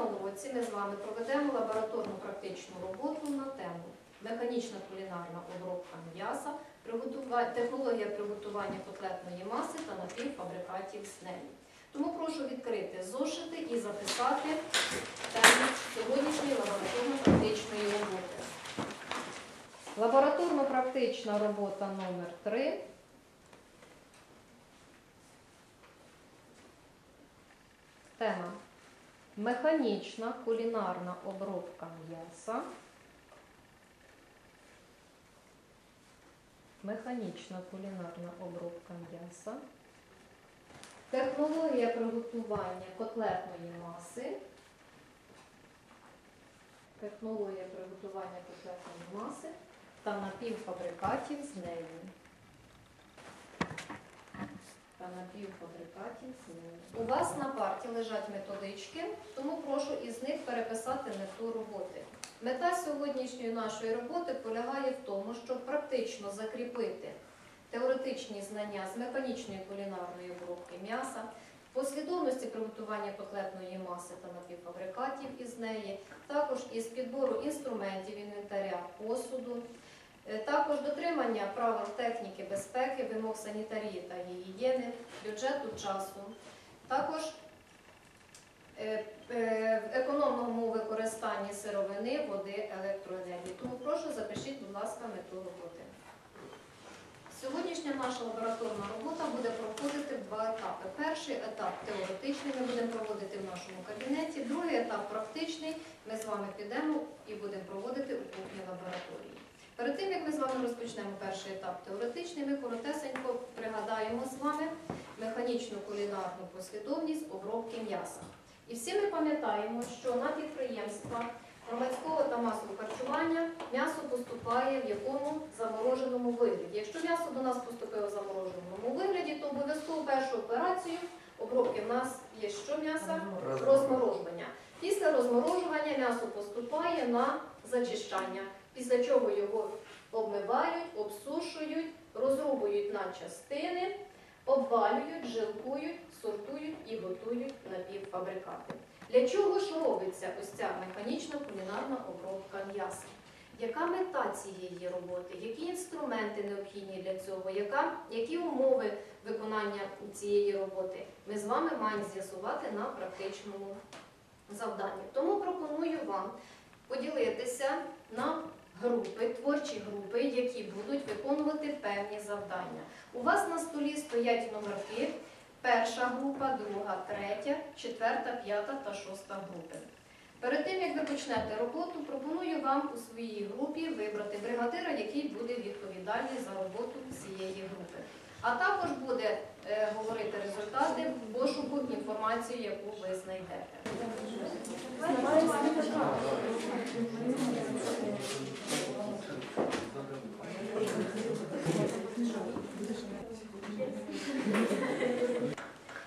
уроці ми з вами проведемо лабораторну практичну роботу на тему механічна кулінарна обробка м'яса, технологія приготування котлетної маси та напівфабрикатів з нею. Тому прошу відкрити зошити і записати тему сьогоднішньої лабораторно-практичної роботи. Лабораторно-практична робота номер 3 Тема Механічна кулінарна обробка м'яса. Механічна кулінарна обробка м'яса. Технологія приготування котлетної маси. Технологія приготування котлетної маси та напівфабрикатів з нею. Та напівфабрикатів. У вас на парті лежать методички, тому прошу із них переписати мету роботи. Мета сьогоднішньої нашої роботи полягає в тому, щоб практично закріпити теоретичні знання з механічної кулінарної обробки м'яса, послідовності приготування котлетної маси та напівфабрикатів із неї, також із підбору інструментів інвентаря, посуду, також дотримання правил техніки безпеки, вимог санітарії та гігієни, бюджету часу, також е, е, в економному використанні сировини, води, електроенергії. Тому прошу запишіть, будь ласка, мету роботи. Сьогоднішня наша лабораторна робота буде проходити в два етапи. Перший етап теоретичний ми будемо проводити в нашому кабінеті, другий етап практичний. Ми з вами підемо і будемо проводити у кухні лабораторії. Перед тим, як ми з вами розпочнемо перший етап теоретичний, ми коротесенько пригадаємо з вами механічну кулінарну послідовність обробки м'яса. І всі ми пам'ятаємо, що на підприємства громадського та масового харчування м'ясо поступає в якому замороженому вигляді. Якщо м'ясо до нас поступило в замороженому вигляді, то обов'язково першу операцію обробки в нас є що м'яса? Розморожування. Після розморожування м'ясо поступає на зачищання, після чого його обмивають, обсушують, розрубують на частини, обвалюють, жилкують, сортують і готують напівфабрикати. Для чого ж робиться ось ця механічна кулінарна обробка м'яса? Яка мета цієї роботи? Які інструменти необхідні для цього? Яка, які умови виконання цієї роботи? Ми з вами маємо з'ясувати на практичному завданні. Тому пропоную вам поділитися на групи, творчі групи, які будуть виконувати певні завдання. У вас на столі стоять номерки. Перша група, друга, третя, четверта, п'ята та шоста групи. Перед тим, як ви почнете роботу, пропоную вам у своїй групі вибрати бригадира, який буде відповідальний за роботу цієї групи. А також буде е, говорити результати пошуку інформації, яку ви знайдете.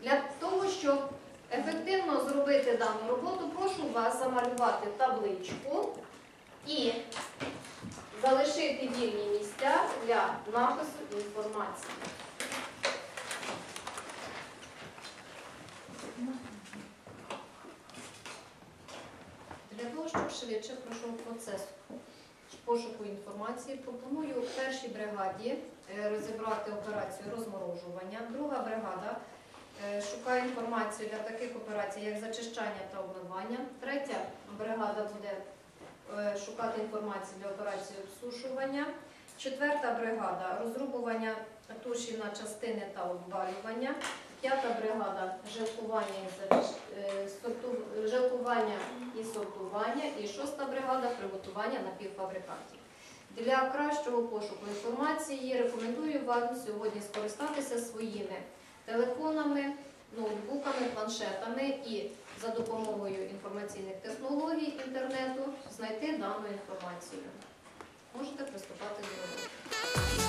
Для того, щоб ефективно зробити дану роботу, прошу вас замалювати табличку і залишити вільні місця для напису інформації. Для того, щоб швидше пройшов процес пошуку інформації, пропоную першій бригаді е, розібрати операцію розморожування. Друга бригада е, шукає інформацію для таких операцій, як зачищання та обмивання. Третя бригада буде шукати інформацію для операції обсушування. Четверта бригада розрубування туші на частини та обвалювання. П'ята бригада е, жилкування і сортування. І шоста бригада приготування напівфабрикатів. Для кращого пошуку інформації рекомендую вам сьогодні скористатися своїми телефонами, ноутбуками, планшетами і за допомогою інформаційних технологій інтернету знайти дану інформацію. Можете приступати до роботи.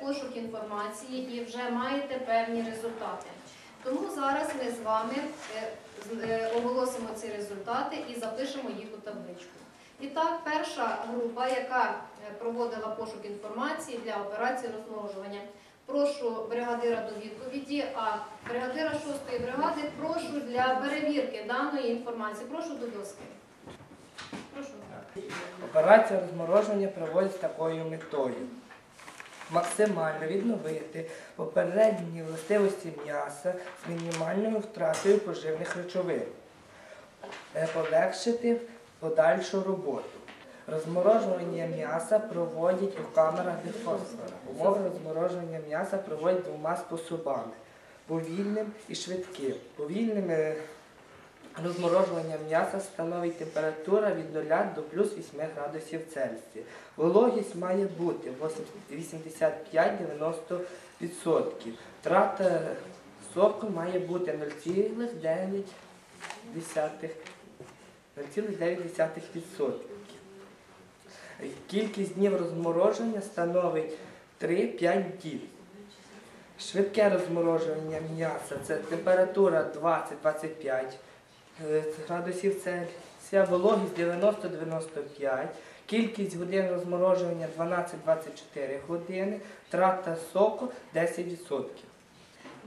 Пошук інформації і вже маєте певні результати. Тому зараз ми з вами е, е, оголосимо ці результати і запишемо їх у табличку. І так, перша група, яка е, проводила пошук інформації для операції розмножування. Прошу бригадира до відповіді, а бригадира 6-ї бригади прошу для перевірки даної інформації. Прошу до доски. Прошу. Операція розмороження проводиться такою метою. Максимально відновити попередні властивості м'яса з мінімальною втратою поживних речовин, Е, полегшити подальшу роботу. Розморожування м'яса проводять у камерах дефосфора. Умови розморожування м'яса проводять двома способами повільним і швидким. Повільним е, Розморожування м'яса становить температура від 0 до плюс 8 градусів Цельсія. Вологість має бути 85-90%. Трата соку має бути 0,9%. 0,9%. Кількість днів розмороження становить 3-5 діб. Швидке розморожування м'яса це температура 20-25 е, градусів Цельсія, вологість 90-95, кількість годин розморожування 12-24 години, трата соку 10%.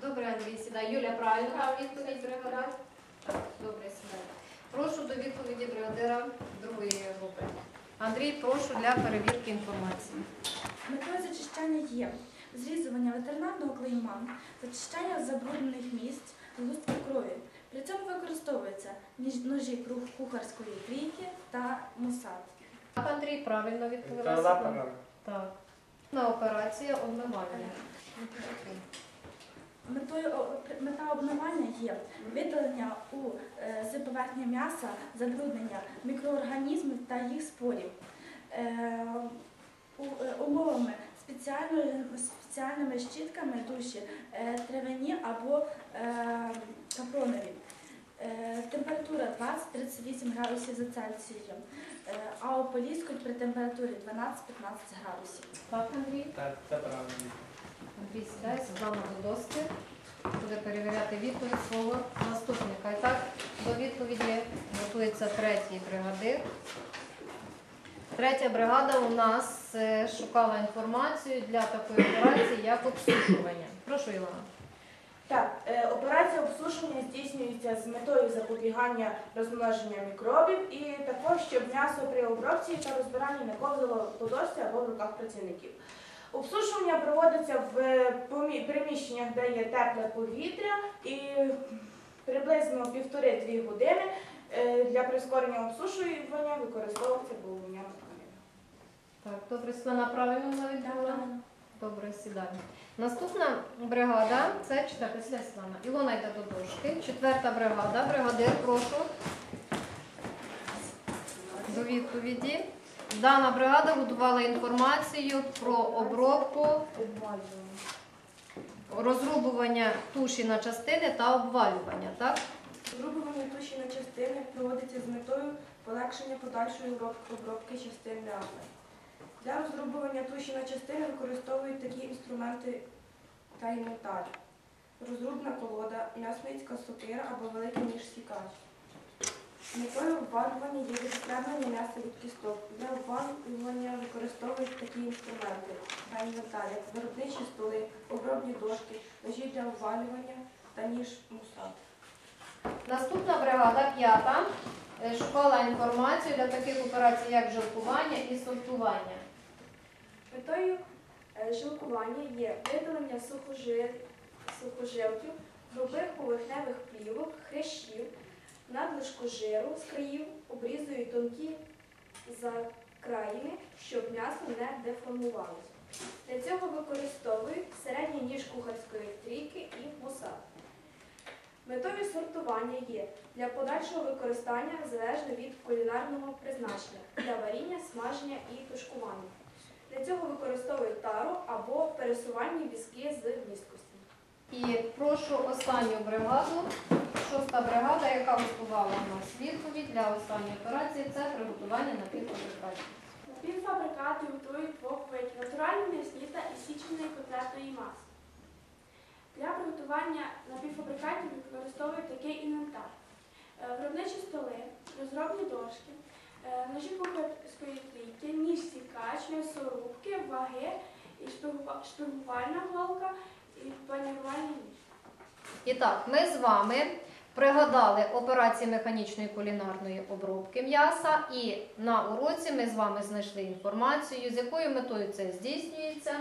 Добре, Андрій, сідай. Юля, правильно відповідь бригадира? Добре, сідай. Прошу до відповіді бригадира другої групи. Андрій, прошу для перевірки інформації. Метою зачищання є зрізування ветеринарного клейма, зачищання забруднених місць, згустки крові. При цьому використовуються ножі кухарської трійки та мусат. Так, Андрій, правильно відповіла. Так. На операція обмивання. Метою мета обмивання є видалення у е, з поверхні м'яса забруднення мікроорганізмів та їх спорів. Е, у- е, Умовами спеціальними щітками душі е, травяні або е. Е, Температура 20-38 градусів за Цельсієм, е, а ополіскують при температурі 12-15 градусів. Так, Андрій. Так, це правильно. Андрій, сідай, Світлана до доски. Буде перевіряти відповідь свого наступника. І так, до відповіді готується третій бригадир. Третя бригада у нас е, шукала інформацію для такої операції, як обсушування. Прошу, Ілона. Так, е, операція обсушення здійснюється з метою запобігання розмноження мікробів і також, щоб м'ясо при обробці та розбиранні не ковзало по дошці або в руках працівників. Обсушування проводиться в приміщеннях, де є тепле повітря, і приблизно півтори-дві години е, для прискорення обсушування використовується головня тканина. Так, добре, Світлана правильно вона відповіла? Добре, сідаємо. Наступна бригада це четверта Світлана. Ілона йде до дошки. Четверта бригада. Бригадир, прошу. До відповіді. Дана бригада готувала інформацію про обробку розрубування туші на частини та обвалювання. Так? Зрубування туші на частини проводиться з метою полегшення подальшої обробки частин м'яса. Для розрубування туші на частини використовують такі інструменти та інвентар. Розрубна колода, м'ясницька сокира або великий ніж сікач. Метою обвалювання є відокремлення м'яса від кісток. Для обвалювання використовують такі інструменти та інвентар, як виробничі столи, обробні дошки, ножі для обвалювання та ніж мусат. Наступна бригада, п'ята, е, шукала інформацію для таких операцій, як жилкування і сортування. Метою е, жилкування є видалення сухожилків, грубих поверхневих плівок, хрящів, надлишку жиру з країв, обрізують тонкі закраїни, щоб м'ясо не деформувалося. Для цього використовують середній ніж кухарської трійки і мусат. Метою сортування є для подальшого використання залежно від кулінарного призначення для варіння, смаження і тушкування. Для цього використовують тару або пересувальні візки з місткості. І прошу останню бригаду, шоста бригада, яка готувала у нас відповідь для останньої операції, це приготування напівфабрикатів. Напівфабрикати готують двох видів натуральні м'ясні та ісіченої котлетної маси. Для приготування напівфабрикатів використовують такий інвентар: Е, виробничі столи, розробні дошки, ножі кухарської трійки, ніж сікач, м'ясорубки, ваги, і голка і панірувальний ніж. І так, ми з вами пригадали операції механічної кулінарної обробки м'яса, і на уроці ми з вами знайшли інформацію, з якою метою це здійснюється,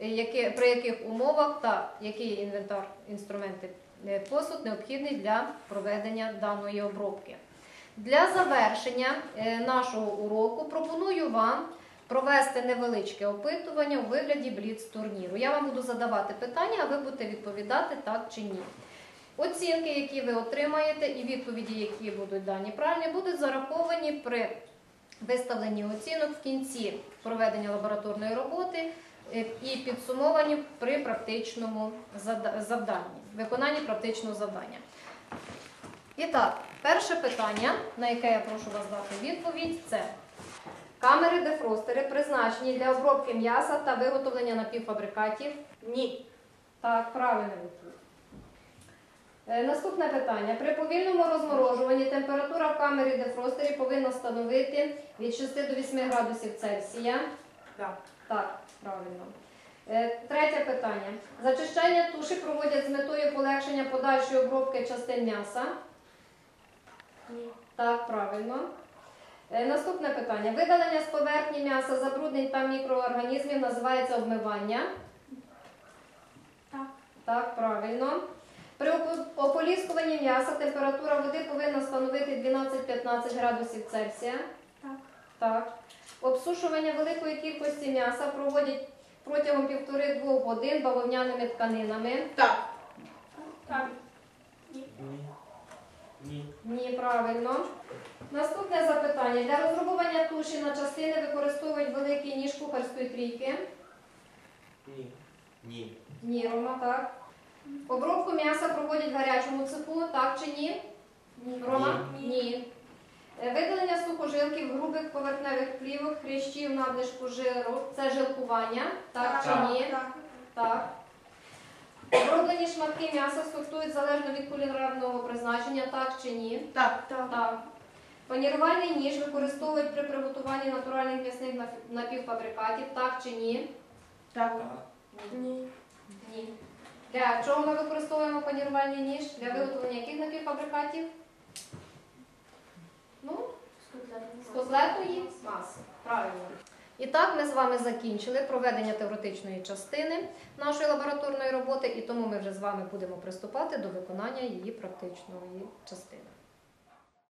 е, при яких умовах та який інвентар, інструменти, е, посуд необхідний для проведення даної обробки. Для завершення е, нашого уроку пропоную вам провести невеличке опитування у вигляді бліц-турніру. Я вам буду задавати питання, а ви будете відповідати так чи ні. Оцінки, які ви отримаєте, і відповіді, які будуть дані правильні, будуть зараховані при виставленні оцінок в кінці проведення лабораторної роботи е, і підсумовані при практичному завданні, виконанні практичного завдання. І так, перше питання, на яке я прошу вас дати відповідь, це камери дефростери призначені для обробки м'яса та виготовлення напівфабрикатів? Ні. Так, правильна відповідь. Е, Наступне питання. При повільному розморожуванні температура в камері дефростері повинна становити від 6 до 8 градусів Цельсія. Так. Так, правильно. Е, Третє питання. Зачищання туші проводять з метою полегшення подальшої обробки частин м'яса. Ні. Так, правильно. Е, Наступне питання. Видалення з поверхні м'яса забруднень та мікроорганізмів називається обмивання. Так. Так, правильно. При ополіскуванні м'яса температура води повинна становити 12-15 градусів Цельсія. Так. Так. Обсушування великої кількості м'яса проводять протягом півтори-двох годин бавовняними тканинами. Так. Так. Ні. Ні. Ні, правильно. Наступне запитання. Для розробування туші на частини використовують великий ніж кухарської трійки. Ні. Ні. Ні, Рома, так. Обробку м'яса проводять в гарячому цеху, так чи ні? Рома? Ні. Е, Видалення сухожилків, грубих поверхневих плівок, хрящів, надлишку жиру це жилкування, так, Так. чи ні? Так. Так. Оброблені шматки м'яса сортують залежно від кулінарного призначення, так чи ні? Так. Так. так. Панірувальний ніж використовують при приготуванні натуральних м'ясних напівфабрикатів, так чи ні? Так. Ні. Ні. Для чого ми використовуємо панірувальний ніж? Для виготовлення яких напівфабрикатів? Ну, з котлетної маси. Правильно. І так ми з вами закінчили проведення теоретичної частини нашої лабораторної роботи, і тому ми вже з вами будемо приступати до виконання її практичної частини.